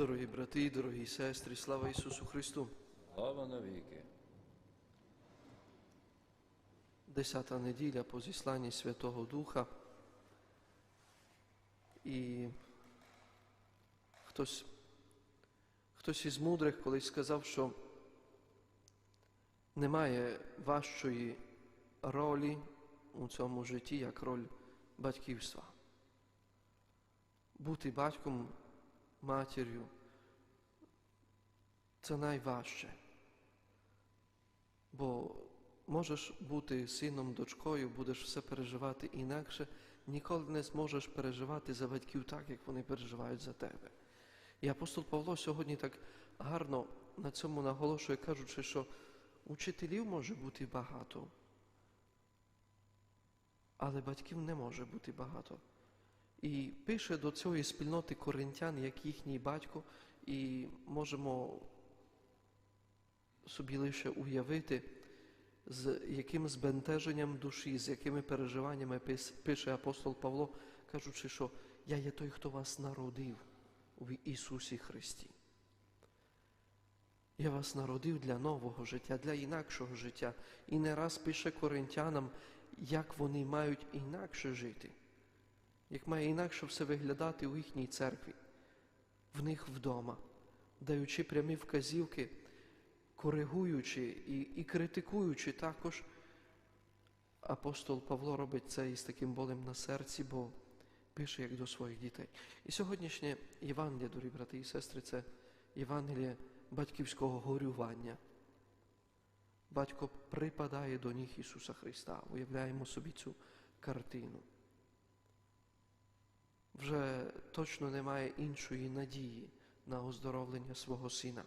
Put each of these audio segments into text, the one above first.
Дорогі брати, дорогі сестри, слава Ісусу Христу! Слава навіки. Десята неділя по зісланні Святого Духа. І хтось, хтось із мудрих колись сказав, що немає важчої ролі у цьому житті, як роль батьківства. Бути батьком, матір'ю це найважче. Бо можеш бути сином, дочкою, будеш все переживати інакше, ніколи не зможеш переживати за батьків так, як вони переживають за тебе. І апостол Павло сьогодні так гарно на цьому наголошує, кажучи, що учителів може бути багато, але батьків не може бути багато. І пише до цієї спільноти коринтян, як їхній батько, і можемо собі лише уявити, з яким збентеженням душі, з якими переживаннями пише апостол Павло, кажучи, що я є той, хто вас народив в Ісусі Христі. Я вас народив для нового життя, для інакшого життя. І не раз пише коринтянам, як вони мають інакше жити, як має інакше все виглядати у їхній церкві, в них вдома, даючи прямі вказівки, коригуючи і, і критикуючи також. Апостол Павло робить це із таким болем на серці, бо пише як до своїх дітей. І сьогоднішнє Євангеліє, дорогі брати і сестри, це Євангеліє батьківського горювання. Батько припадає до ніг Ісуса Христа. Уявляємо собі цю картину. Вже точно немає іншої надії на оздоровлення свого сина.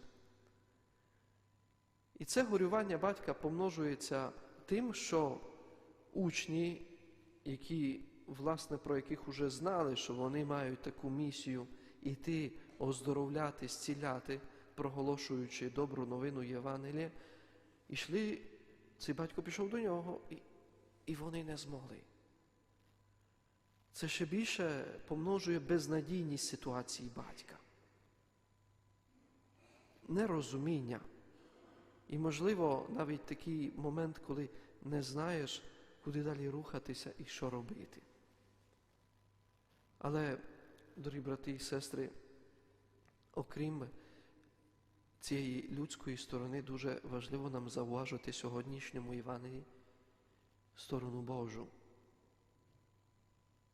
І це горювання батька помножується тим, що учні, які, власне, про яких уже знали, що вони мають таку місію іти, оздоровляти, зціляти, проголошуючи добру новину Євангелія, ішли, цей батько пішов до нього, і, і вони не змогли. Це ще більше помножує безнадійність ситуації батька. Нерозуміння. І, можливо, навіть такий момент, коли не знаєш, куди далі рухатися і що робити. Але, дорогі брати і сестри, окрім цієї людської сторони, дуже важливо нам зауважити сьогоднішньому Івангелії сторону Божу.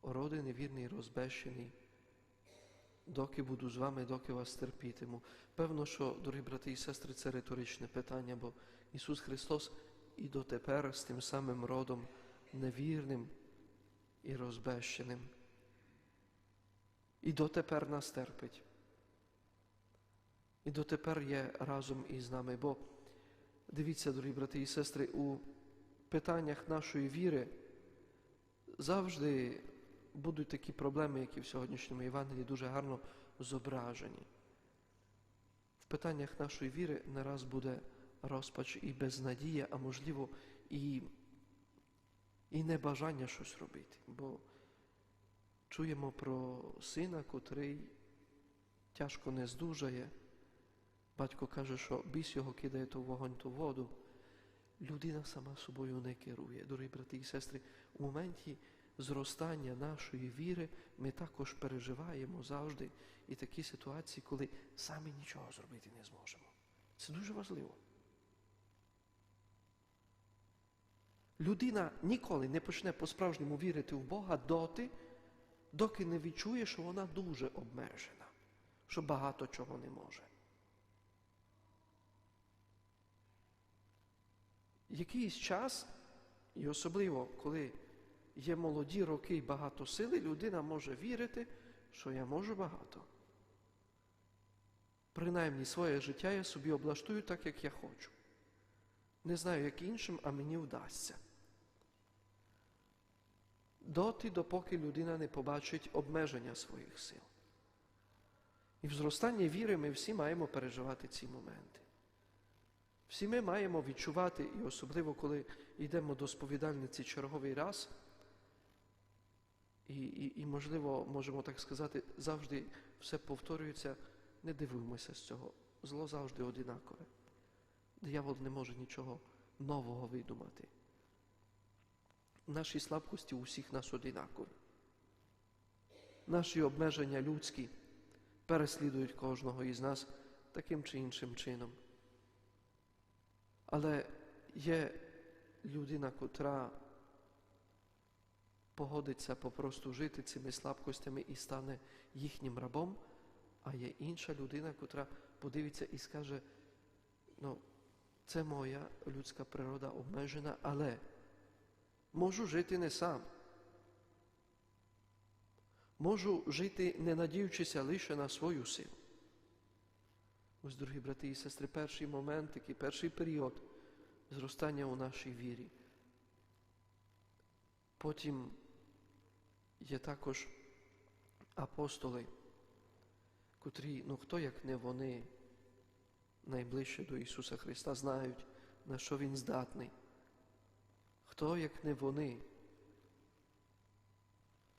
Ороди невірний, розбещений, доки буду з вами, доки вас терпітиму. Певно, що, дорогі брати і сестри, це риторичне питання, бо Ісус Христос і дотепер з тим самим родом невірним і розбещеним. І дотепер нас терпить. І дотепер є разом із нами. Бо дивіться, дорогі брати і сестри, у питаннях нашої віри завжди будуть такі проблеми, які в сьогоднішньому Євангелії дуже гарно зображені. В питаннях нашої віри не раз буде розпач і безнадія, а можливо, і, і небажання щось робити. Бо чуємо про сина, котрий тяжко не здужає. Батько каже, що біс його кидає то в вогонь, то воду. Людина сама собою не керує. Дорогі брати і сестри, у моменті зростання нашої віри ми також переживаємо завжди і такі ситуації, коли самі нічого зробити не зможемо. Це дуже важливо. Людина ніколи не почне по-справжньому вірити в Бога доти, доки не відчує, що вона дуже обмежена, що багато чого не може. Якийсь час, і особливо, коли є молоді роки і багато сили, людина може вірити, що я можу багато. Принаймні своє життя я собі облаштую так, як я хочу. Не знаю, як іншим, а мені вдасться. Доти, допоки людина не побачить обмеження своїх сил. І в зростанні віри ми всі маємо переживати ці моменти. Всі ми маємо відчувати, і особливо, коли йдемо до сповідальниці черговий раз, і, і, і, можливо, можемо так сказати, завжди все повторюється, не дивуємося з цього. Зло завжди одинакове. Диявол не може нічого нового видумати. Наші слабкості у всіх нас одинакові. Наші обмеження людські переслідують кожного із нас таким чи іншим чином. Але є людина, котра погодиться попросту жити цими слабкостями і стане їхнім рабом, а є інша людина, котра подивиться і скаже, ну, це моя людська природа обмежена, але можу жити не сам. Можу жити, не надіючися лише на свою силу. Ось, дорогі брати і сестри, перший момент, такий перший період зростання у нашій вірі. Потім є також апостоли, котрі, ну хто як не вони, найближче до Ісуса Христа, знають, на що Він здатний. Хто як не вони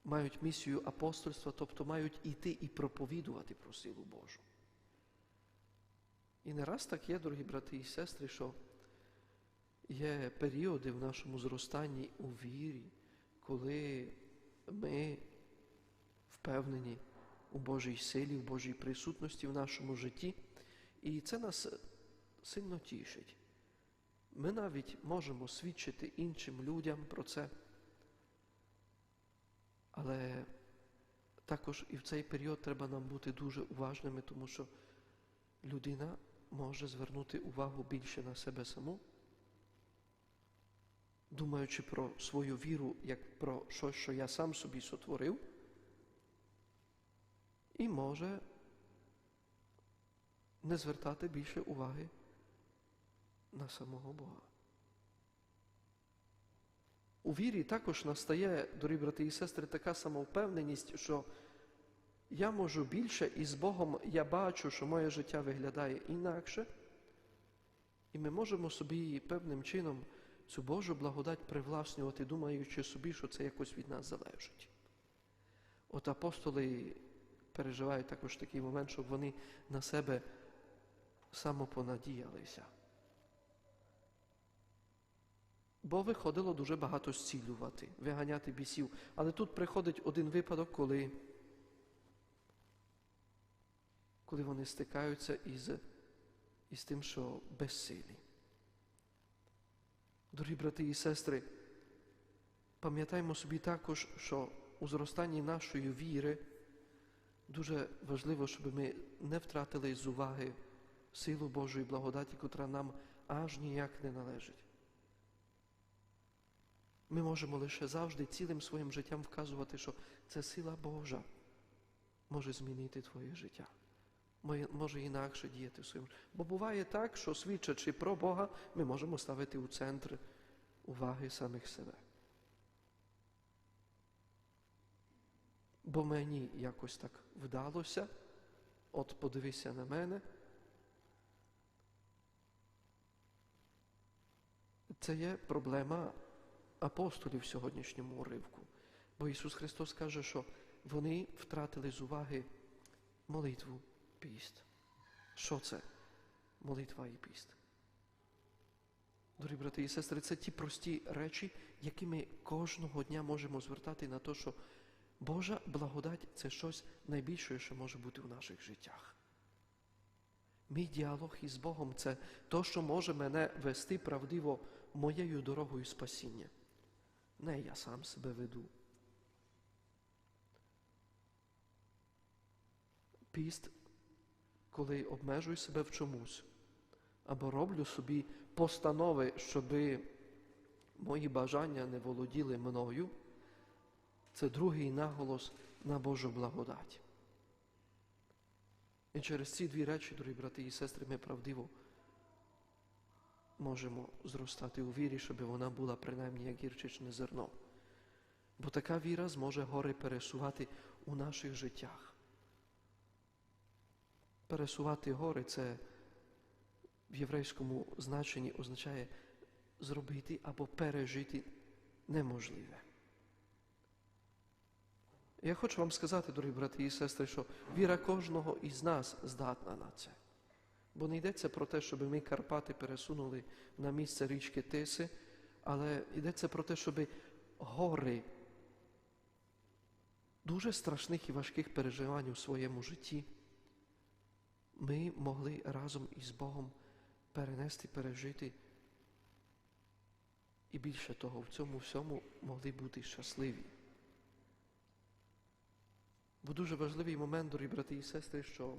мають місію апостольства, тобто мають іти і проповідувати про силу Божу. І не раз так є, дорогі брати і сестри, що є періоди в нашому зростанні у вірі, коли ми впевнені у Божій силі, у Божій присутності в нашому житті, і це нас сильно тішить. Ми навіть можемо свідчити іншим людям про це. Але також і в цей період треба нам бути дуже уважними, тому що людина може звернути увагу більше на себе саму, думаючи про свою віру як про щось, що я сам собі сотворив, і може не звертати більше уваги на самого Бога. У вірі також настає, дорогі брати і сестри, така самовпевненість, що я можу більше і з Богом я бачу, що моє життя виглядає інакше, і ми можемо собі певним чином цю Божу благодать привласнювати, думаючи собі, що це якось від нас залежить. От апостоли переживають також такий момент, щоб вони на себе самопонадіялися. Бо виходило дуже багато зцілювати, виганяти бісів. Але тут приходить один випадок, коли коли вони стикаються із, із тим, що безсилі. Дорогі брати і сестри, пам'ятаємо собі також, що у зростанні нашої віри дуже важливо, щоб ми не втратили з уваги силу Божої благодаті, котра нам аж ніяк не належить. Ми можемо лише завжди цілим своїм життям вказувати, що це сила Божа може змінити твоє життя, може інакше діяти в своєму. Бо буває так, що свідчачи про Бога, ми можемо ставити у центр уваги самих себе. Бо мені якось так вдалося, от подивися на мене. Це є проблема апостолів в сьогоднішньому уривку. Бо Ісус Христос каже, що вони втратили з уваги молитву, піст. Що це? Молитва і піст. Дорогі брати і сестри, це ті прості речі, які ми кожного дня можемо звертати на те, що Божа благодать це щось найбільше, що може бути в наших життях. Мій діалог із Богом це то, що може мене вести правдиво моєю дорогою спасіння. Не я сам себе веду. Піст, коли обмежую себе в чомусь, або роблю собі постанови, щоби мої бажання не володіли мною, це другий наголос на Божу благодать. І через ці дві речі, дорогі брати і сестри, ми правдиво можемо зростати у вірі, щоб вона була принаймні як гірчичне зерно. Бо така віра зможе гори пересувати у наших життях. Пересувати гори це в єврейському значенні означає зробити або пережити неможливе. Я хочу вам сказати, дорогі брати і сестри, що віра кожного із нас здатна на це. Бо не йдеться про те, щоб ми Карпати пересунули на місце річки Тиси, але йдеться про те, щоб гори дуже страшних і важких переживань у своєму житті ми могли разом із Богом перенести, пережити. І більше того, в цьому всьому могли бути щасливі. Бо дуже важливий момент, дорогі брати і сестри, що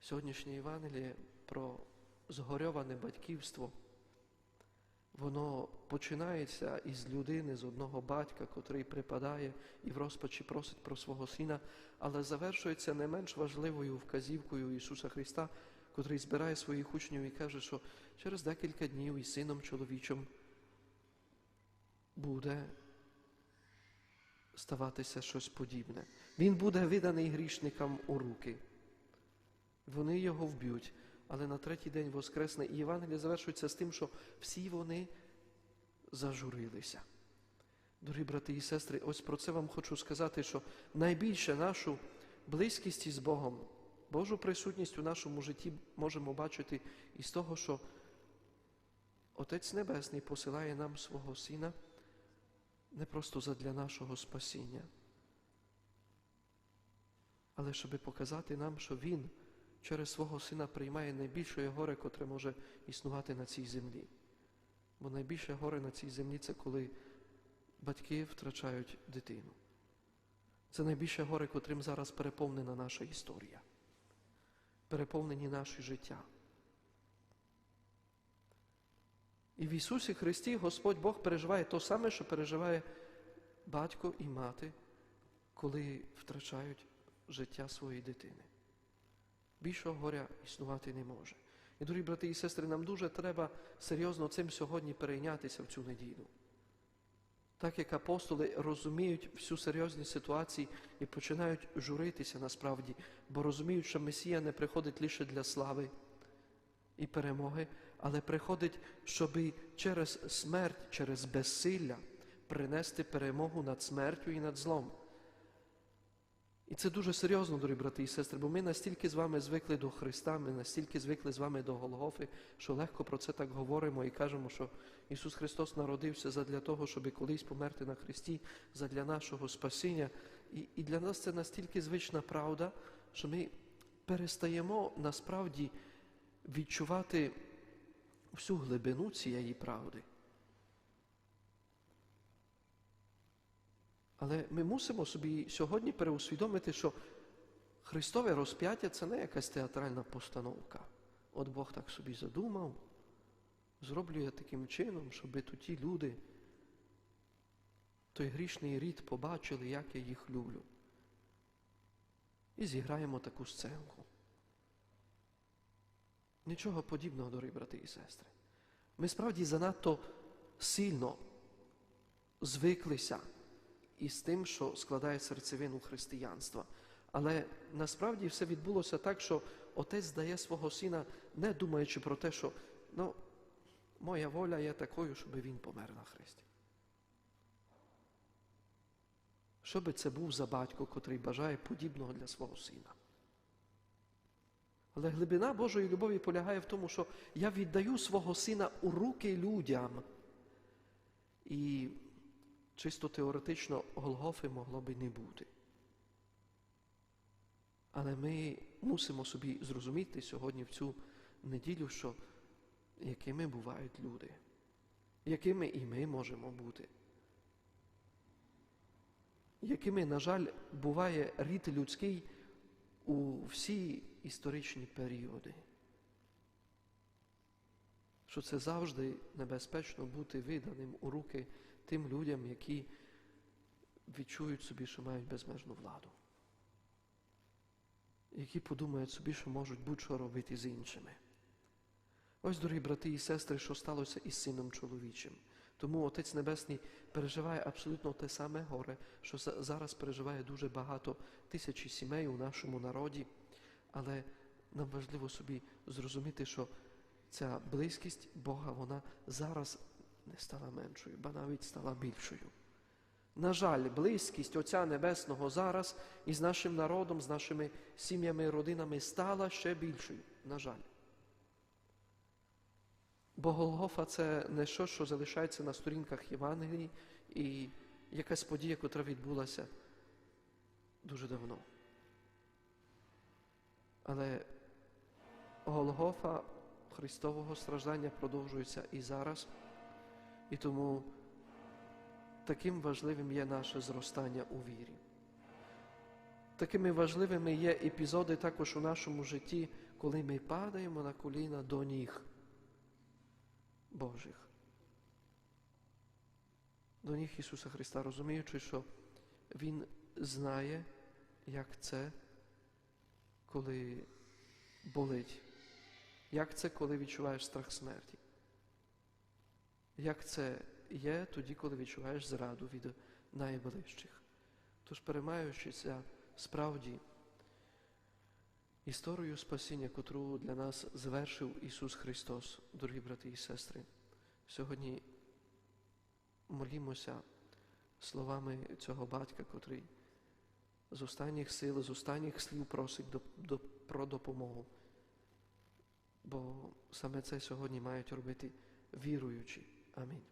сьогоднішнє Євангеліє про згорьоване батьківство, воно починається із людини, з одного батька, котрий припадає і в розпачі просить про свого сина, але завершується не менш важливою вказівкою Ісуса Христа, котрий збирає своїх учнів і каже, що через декілька днів із сином чоловічим буде ставатися щось подібне. Він буде виданий грішникам у руки. Вони його вб'ють, але на третій день воскресне. І Євангеліє завершується з тим, що всі вони зажурилися. Дорогі брати і сестри, ось про це вам хочу сказати, що найбільше нашу близькість із Богом, Божу присутність у нашому житті можемо бачити із того, що Отець Небесний посилає нам свого Сина не просто задля нашого спасіння, але щоб показати нам, що Він через свого Сина приймає найбільше горе, котре може існувати на цій землі. Бо найбільше горе на цій землі це коли батьки втрачають дитину. Це найбільше горе, котрим зараз переповнена наша історія, переповнені наші життя. І в Ісусі Христі Господь Бог переживає то саме, що переживає батько і мати, коли втрачають життя своєї дитини. Більшого горя існувати не може. І, дорогі брати і сестри, нам дуже треба серйозно цим сьогодні перейнятися в цю неділю. Так як апостоли розуміють всю серйозність ситуації і починають журитися насправді, бо розуміють, що Месія не приходить лише для слави і перемоги, але приходить, щоб через смерть, через безсилля принести перемогу над смертю і над злом. І це дуже серйозно, дорогі брати і сестри, бо ми настільки з вами звикли до Христа, ми настільки звикли з вами до Голгофи, що легко про це так говоримо і кажемо, що Ісус Христос народився задля того, щоб колись померти на Христі, задля нашого спасіння. І, і для нас це настільки звична правда, що ми перестаємо насправді відчувати всю глибину цієї правди. Але ми мусимо собі сьогодні переусвідомити, що Христове розп'яття це не якась театральна постановка. От Бог так собі задумав, зроблю я таким чином, щоб то ті люди, той грішний рід побачили, як я їх люблю. І зіграємо таку сценку. Нічого подібного, дорогі брати і сестри. Ми справді занадто сильно звиклися із тим, що складає серцевину християнства. Але насправді все відбулося так, що отець дає свого сина, не думаючи про те, що ну, моя воля є такою, щоб він помер на хресті. Що би це був за батько, котрий бажає подібного для свого сина? Але глибина Божої любові полягає в тому, що я віддаю свого сина у руки людям. І чисто теоретично Голгофи могло би не бути. Але ми мусимо собі зрозуміти сьогодні в цю неділю, що якими бувають люди, якими і ми можемо бути. Якими, на жаль, буває рід людський у всі історичні періоди. Що це завжди небезпечно бути виданим у руки тим людям, які відчують собі, що мають безмежну владу, які подумають собі, що можуть будь-що робити з іншими. Ось, дорогі брати і сестри, що сталося із сином чоловічим. Тому Отець Небесний переживає абсолютно те саме горе, що зараз переживає дуже багато тисячі сімей у нашому народі, але нам важливо собі зрозуміти, що ця близькість Бога, вона зараз не стала меншою, ба навіть стала більшою. На жаль, близькість Отця Небесного зараз із нашим народом, з нашими сім'ями і родинами стала ще більшою. На жаль. Бо Голгофа це не що, що залишається на сторінках Євангелії і якась подія, яка відбулася дуже давно. Але Голгофа Христового страждання продовжується і зараз, і тому таким важливим є наше зростання у вірі. Такими важливими є епізоди також у нашому житті, коли ми падаємо на коліна до ніг Божих. До ніг Ісуса Христа, розуміючи, що Він знає, як це, коли болить, як це, коли відчуваєш страх смерті. Як це є тоді, коли відчуваєш зраду від найближчих. Тож, переймаючися справді історію спасіння, котру для нас звершив Ісус Христос, дорогі брати і сестри, сьогодні молімося словами цього батька, котрий з останніх сил, з останніх слів просить до, до, про допомогу. Бо саме це сьогодні мають робити віруючі. Amém.